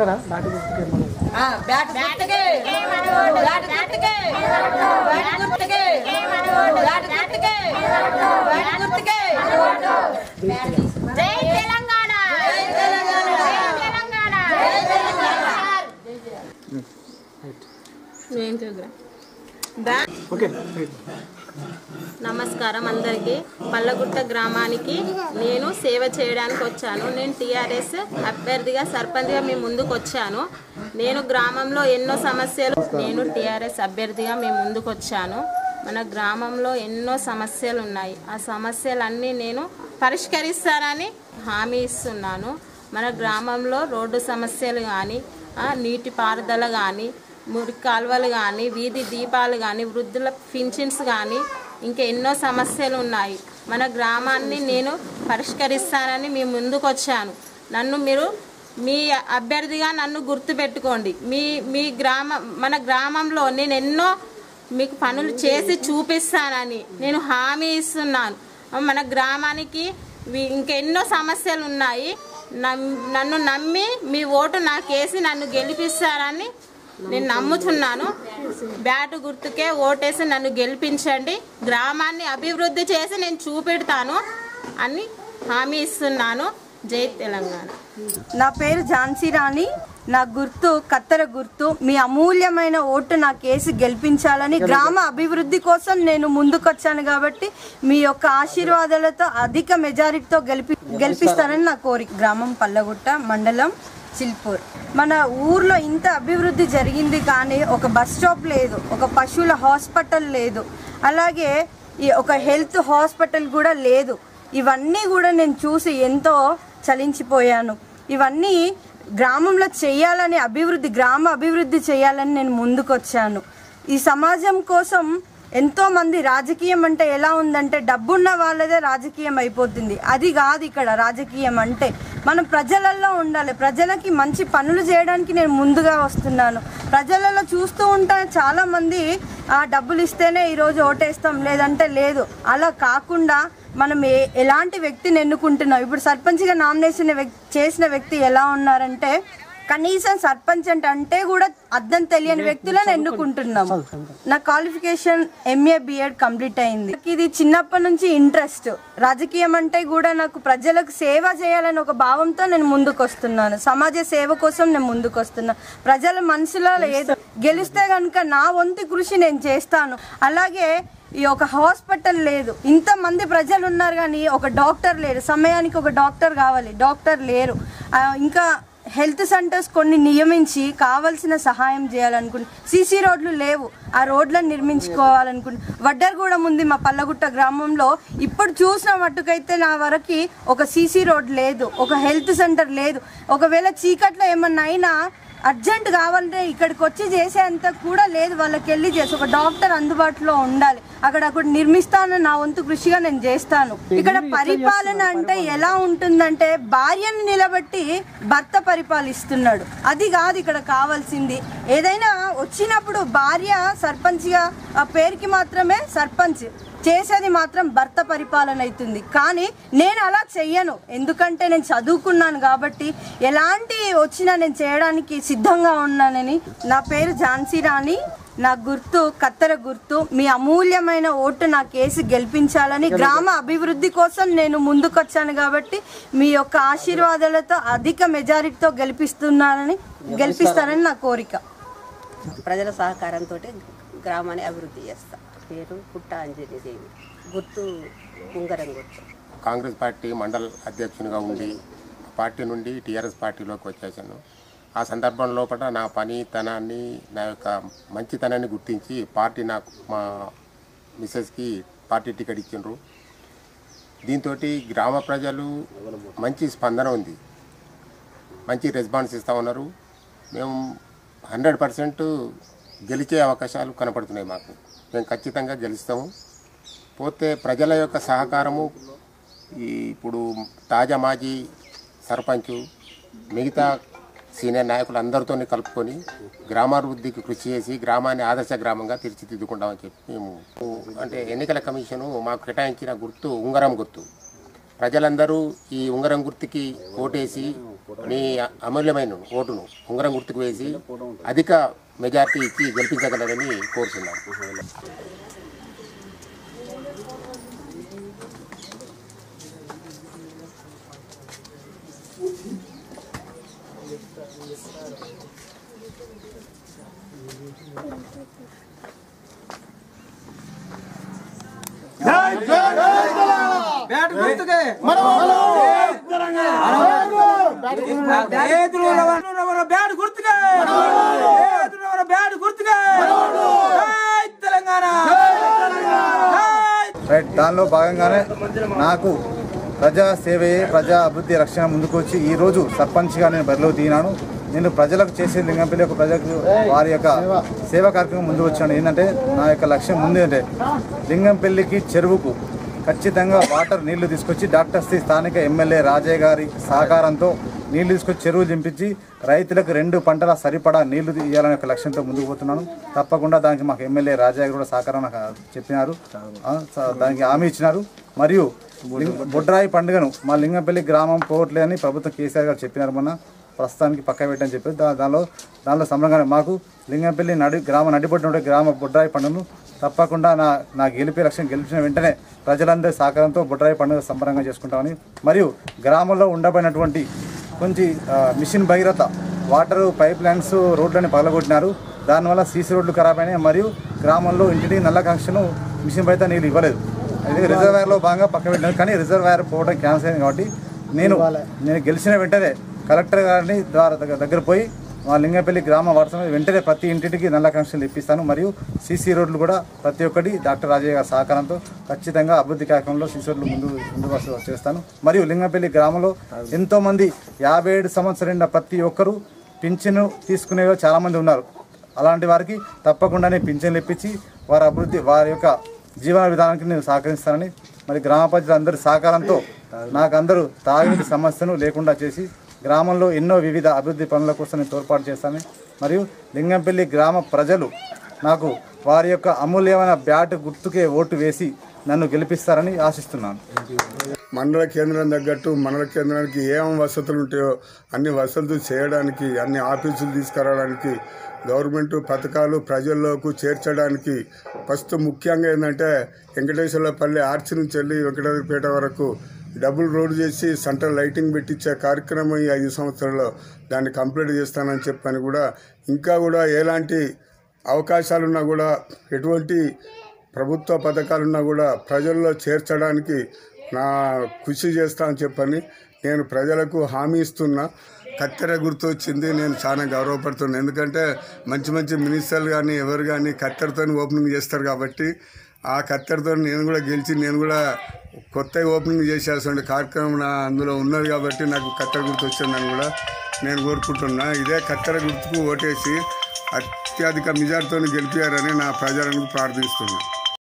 గుర్తుకే మనం బ్యాట్ గుర్తుకే. బ్యాట్ గుర్తుకే. బ్యాట్ గుర్తుకే. బ్యాట్ గుర్తుకే. బ్యాట్ గుర్తుకే. జై తెలంగాణ. జై తెలంగాణ. జై తెలంగాణ. జై తెలంగాణ. ఓకే రైట్ నమస్కారం అందరికీ. పల్లగుట్ట గ్రామానికి నేను సేవ చేయడానికి వచ్చాను. నేను టీఆర్ఎస్ అభ్యర్థిగా సర్పంచ్గా మీ ముందుకు వచ్చాను. నేను గ్రామంలో ఎన్నో సమస్యలు నేను టీఆర్ఎస్ అభ్యర్థిగా మీ ముందుకు వచ్చాను. మన గ్రామంలో ఎన్నో సమస్యలు ఉన్నాయి. ఆ సమస్యలన్నీ నేను పరిష్కరిస్తానని హామీ ఇస్తున్నాను. మన గ్రామంలో రోడ్డు సమస్యలు కానీ నీటి పారుదల కానీ మురికి కాలువలు కానీ వీధి దీపాలు కానీ వృద్ధుల పింఛన్స్ కానీ ఇంకా ఎన్నో సమస్యలు ఉన్నాయి. మన గ్రామాన్ని నేను పరిష్కరిస్తానని మీ ముందుకు వచ్చాను నన్ను మీరు మీ అభ్యర్థిగా నన్ను గుర్తుపెట్టుకోండి. మీ మీ గ్రామ మన గ్రామంలో నేను ఎన్నో మీకు పనులు చేసి చూపిస్తానని నేను హామీ ఇస్తున్నాను. మన గ్రామానికి ఇంకెన్నో సమస్యలు ఉన్నాయి. నమ్- నన్ను నమ్మి మీ ఓటు నాకేసి నన్ను గెలిపిస్తారని నేను నమ్ముతున్నాను బ్యాటు గుర్తుకే ఓటేసి నన్ను గెలిపించండి. గ్రామాన్ని అభివృద్ధి చేసి నేను చూపెడతాను అని హామీ ఇస్తున్నాను. జై తెలంగాణ. నా పేరు ఝాన్సీ రాణి. నా గుర్తు కత్తెర గుర్తు మీ అమూల్యమైన ఓటు నా కేసు గెలిపించాలని గ్రామ అభివృద్ధి కోసం నేను ముందుకొచ్చాను కాబట్టి మీ యొక్క ఆశీర్వాదాలతో అధిక మెజారిటీతో గెలిపి గెలిపిస్తారని నా కోరిక. గ్రామం పల్లగుట్ట మండలం చిల్పూర్ మన ఊర్లో ఇంత అభివృద్ధి జరిగింది కానీ ఒక బస్ స్టాప్ లేదు ఒక పశువుల హాస్పిటల్ లేదు అలాగే ఈ ఒక హెల్త్ హాస్పిటల్ కూడా లేదు. ఇవన్నీ కూడా నేను చూసి ఎంతో చలించిపోయాను. ఇవన్నీ గ్రామంలో చేయాలని అభివృద్ధి గ్రామ అభివృద్ధి చేయాలని నేను ముందుకొచ్చాను. ఈ సమాజం కోసం ఎంతోమంది రాజకీయం అంటే ఎలా ఉందంటే డబ్బున్న వాళ్ళదే రాజకీయం అయిపోతుంది. అది కాదు ఇక్కడ రాజకీయం అంటే. మనం ప్రజలలో ఉండాలి. ప్రజలకి మంచి పనులు చేయడానికి నేను ముందుగా వస్తున్నాను. ప్రజలలో చూస్తూ ఉంటాను చాలామంది ఆ డబ్బులు ఇస్తేనే ఈరోజు ఓటేస్తాం లేదంటే లేదు. అలా కాకుండా మనం ఏ ఎలాంటి వ్యక్తిని ఎన్నుకుంటున్నాం? ఇప్పుడు సర్పంచ్గా నామినేషన్ వ్యక్తి చేసిన వ్యక్తి ఎలా ఉన్నారంటే కనీసం సర్పంచ్ అంటే కూడా అర్థం తెలియని వ్యక్తులను ఎన్నుకుంటున్నాం. నా క్వాలిఫికేషన్ ఎంఏ బిఎడ్ కంప్లీట్ అయింది. ఇది చిన్నప్పటి నుంచి ఇంట్రెస్ట్. రాజకీయం అంటే కూడా నాకు ప్రజలకు సేవ చేయాలని ఒక భావంతో నేను ముందుకు వస్తున్నాను సమాజ సేవ కోసం నేను ముందుకు వస్తున్నాను ప్రజల మనసులో ఏదో గెలిస్తే కనుక నా వంతు కృషి నేను చేస్తాను. అలాగే ఈ ఒక హాస్పిటల్ లేదు. ఇంతమంది ప్రజలు ఉన్నారు కానీ ఒక డాక్టర్ లేరు. సమయానికి ఒక డాక్టర్ కావాలి. డాక్టర్ లేరు. ఇంకా హెల్త్ సెంటర్స్ కొన్ని నియమించి కావాల్సిన సహాయం చేయాలనుకుంటు సీసీ రోడ్లు లేవు. ఆ రోడ్లను నిర్మించుకోవాలనుకుంటు వడ్డర్గూడెం ఉంది మా పల్లగుట్ట గ్రామంలో. ఇప్పుడు చూసిన మట్టుకైతే నా వరకు ఒక సీసీ రోడ్ లేదు ఒక హెల్త్ సెంటర్ లేదు. ఒకవేళ చీకట్లో ఏమన్నా అయినా అర్జెంట్ కావాలంటే ఇక్కడికి వచ్చి చేసేంత కూడా లేదు. వాళ్ళకి వెళ్ళి చేసి ఒక డాక్టర్ అందుబాటులో ఉండాలి. అక్కడ అక్కడ నిర్మిస్తాను నా వంతు కృషిగా నేను చేస్తాను. ఇక్కడ పరిపాలన అంటే ఎలా ఉంటుందంటే భార్యను నిలబెట్టి భర్త పరిపాలిస్తున్నాడు. అది కాదు ఇక్కడ కావాల్సింది. ఏదైనా వచ్చినప్పుడు భార్య సర్పంచ్గా ఆ పేరుకి మాత్రమే సర్పంచ్. చేసేది మాత్రం భర్త పరిపాలన అవుతుంది. కానీ నేను అలా చెయ్యను. ఎందుకంటే నేను చదువుకున్నాను కాబట్టి ఎలాంటి వచ్చినా నేను చేయడానికి సిద్ధంగా ఉన్నానని నా పేరు ఝాన్సీ రాణి. నా గుర్తు కత్తెర గుర్తు మీ అమూల్యమైన ఓటు నా కేసు గెలిపించాలని గ్రామ అభివృద్ధి కోసం నేను ముందుకొచ్చాను కాబట్టి మీ యొక్క ఆశీర్వాదాలతో అధిక మెజారిటీతో గెలిపిస్తున్నానని గెలిపిస్తారని నా కోరిక. ప్రజల సహకారంతో గ్రామాన్ని అభివృద్ధి చేస్తా. పేరు పుట్ట అంజలిదేవి గుర్తు ఉంగరం గుర్తు కాంగ్రెస్ పార్టీ మండల్ అధ్యక్షునిగా ఉండి పార్టీ నుండి టీఆర్ఎస్ పార్టీలోకి వచ్చేసాను. ఆ సందర్భం లోపల నా పనితనాన్ని నా యొక్క మంచితనాన్ని గుర్తించి పార్టీ నాకు మా మిస్సెస్కి పార్టీ టికెట్ ఇచ్చిండ్రు. దీంతో గ్రామ ప్రజలు మంచి స్పందన ఉంది. మంచి రెస్పాన్స్ ఇస్తూ ఉన్నారు. మేము హండ్రెడ్ పర్సెంట్ గెలిచే అవకాశాలు కనపడుతున్నాయి మాకు. మేము ఖచ్చితంగా గెలుస్తాము. పోతే ప్రజల యొక్క సహకారము ఈ ఇప్పుడు తాజా మాజీ సర్పంచ్ మిగతా సీనియర్ నాయకులు అందరితో కలుపుకొని గ్రామాభివృద్ధికి కృషి చేసి గ్రామాన్ని ఆదర్శ గ్రామంగా తీర్చిదిద్దుకుంటామని చెప్పి మేము అంటే ఎన్నికల కమిషను మాకు కేటాయించిన గుర్తు ఉంగరం గుర్తు. ప్రజలందరూ ఈ ఉంగరం గుర్తుకి ఓటేసి మీ అమూల్యమైన ఓటును ఉంగరం గుర్తుకు వేసి అధిక మెజార్టీ ఇచ్చి గెలిపించగలరని కోరుతున్నాం బ్యాట్ గుర్తుకే బ్యాట్ గుర్తుకే ఏదురు బ్యాట్ గుర్తుకే జై తెలంగాణ జై రైట్ దానిలో భాగంగానే నాకు ప్రజా సేవయే ప్రజా అభివృద్ధి రక్షణ ముందుకు వచ్చి ఈ రోజు సర్పంచ్గా నేను బరిలో దిగినాను. నేను ప్రజలకు చేసే లింగంపల్లి యొక్క ప్రజలకు వారి యొక్క సేవా కార్యక్రమం ముందుకు వచ్చాను. ఏంటంటే నా యొక్క లక్ష్యం ముందు అంటే లింగంపల్లికి చెరువుకు ఖచ్చితంగా వాటర్ నీళ్ళు తీసుకొచ్చి డాక్టర్ శ్రీ స్థానిక ఎమ్మెల్యే రాజయ్య గారి సహకారంతో నీళ్ళు తీసుకొచ్చి చెరువు దింపించి రైతులకు రెండు పంటల సరిపడా నీళ్ళు ఇవ్వాలనే ఒక లక్ష్యంతో ముందుకు పోతున్నాను. తప్పకుండా దానికి మాకు ఎమ్మెల్యే రాజా గారు కూడా సహకారం నాకు చెప్పినారు. దానికి హామీ ఇచ్చినారు. మరియు బొడ్రాయి పండుగను మా లింగంపల్లి గ్రామం పోవట్లే అని ప్రభుత్వం కేసీఆర్ గారు చెప్పినారు మొన్న. ప్రస్తుతానికి పక్క పెట్టని చెప్పి దానిలో దానిలో సంబరంగా మాకు లింగంపల్లి నడి గ్రామ నడిబొడ్డు ఉండే గ్రామ బొడ్రాయి పండుగను తప్పకుండా నా నా గెలిపే లక్ష్యం గెలిచిన వెంటనే ప్రజలందరి సహకారంతో బుడ్రాయి పండుగ సంబరంగా చేసుకుంటామని. మరియు గ్రామంలో ఉండబడినటువంటి కొంచెం mission Bhagiratha water pipe lines రోడ్లని పగలగొట్టినారు. దానివల్ల సీసీ రోడ్లు ఖరాబ్ అయినాయి. మరియు గ్రామంలో ఇంటికి నల్ల కనెక్షన్ మిషన్ భగీరథ నీళ్ళు ఇవ్వలేదు. అది రిజర్వాయర్లో భాగంగా పక్క పెట్టినారు. కానీ రిజర్వాయర్ పోవడం క్యాన్సల్ అయింది కాబట్టి నేను నేను గెలిచిన వెంటనే కలెక్టర్ గారిని ద్వారా దగ్గర దగ్గర పోయి మా లింగపల్లి గ్రామ వారసం వెంటనే ప్రతి ఇంటికి నల్ల కనెక్షన్లు ఇప్పిస్తాను. మరియు సీసీ రోడ్లు కూడా ప్రతి ఒక్కటి డాక్టర్ రాజయ్య గారి సహకారంతో ఖచ్చితంగా అభివృద్ధి కార్యక్రమంలో సీసీ రోడ్లు ముందు ముందు చేస్తాను. మరియు లింగపల్లి గ్రామంలో ఎంతోమంది యాభై ఏడు సంవత్సరాల ప్రతి ఒక్కరూ పింఛను తీసుకునే వాళ్ళు చాలామంది ఉన్నారు. అలాంటి వారికి తప్పకుండానే పింఛన్లు ఇప్పించి వారి అభివృద్ధి వారి యొక్క జీవన విధానానికి నేను సహకరిస్తానని మరి గ్రామ ప్రజలందరి సహకారంతో నాకు అందరూ తాగునీటి సమస్యను లేకుండా చేసి గ్రామంలో ఎన్నో వివిధ అభివృద్ధి పనుల కోసం నేను తోడ్పాటు చేస్తాను మరియు లింగంపల్లి గ్రామ ప్రజలు నాకు వారి యొక్క అమూల్యమైన బ్యాట్ గుర్తుకే ఓటు వేసి నన్ను గెలిపిస్తారని ఆశిస్తున్నాను. మండల కేంద్రం తగ్గట్టు మండల కేంద్రానికి ఏం వసతులు ఉంటాయో అన్ని వసతులు చేయడానికి అన్ని ఆఫీసులు తీసుకురావడానికి గవర్నమెంట్ పథకాలు ప్రజల్లోకి చేర్చడానికి ఫస్ట్ ముఖ్యంగా ఏంటంటే వెంకటేశ్వరపల్లి ఆర్చి నుంచి వెళ్ళి వెంకటేశ్వరపేట వరకు డబుల్ రోడ్ చేసి సెంట్రల్ లైటింగ్ పెట్టించే కార్యక్రమం ఈ ఐదు సంవత్సరాల్లో దాన్ని కంప్లీట్ చేస్తానని చెప్పని కూడా. ఇంకా కూడా ఎలాంటి అవకాశాలున్నా కూడా ఎటువంటి ప్రభుత్వ పథకాలున్నా కూడా ప్రజల్లో చేర్చడానికి నా కృషి చేస్తా అని చెప్పని నేను ప్రజలకు హామీ ఇస్తున్నా. కత్తెర గుర్తు వచ్చింది నేను చాలా గౌరవపడుతున్నాను ఎందుకంటే మంచి మంచి మినిస్టర్లు కానీ ఎవరు కానీ కత్తెరతో ఓపెనింగ్ చేస్తారు కాబట్టి ఆ కత్తెరతో నేను కూడా గెలిచి నేను కూడా కొత్త ఓపెనింగ్ చేసేటువంటి కార్యక్రమం నా అందులో ఉన్నది కాబట్టి నాకు కత్తెర గుర్తు వచ్చిందని కూడా నేను కోరుకుంటున్నా. ఇదే కత్తెర గుర్తుకు ఓటేసి అత్యధిక మెజార్టీతో గెలిపారని నా ప్రజలను ప్రార్థిస్తున్నాను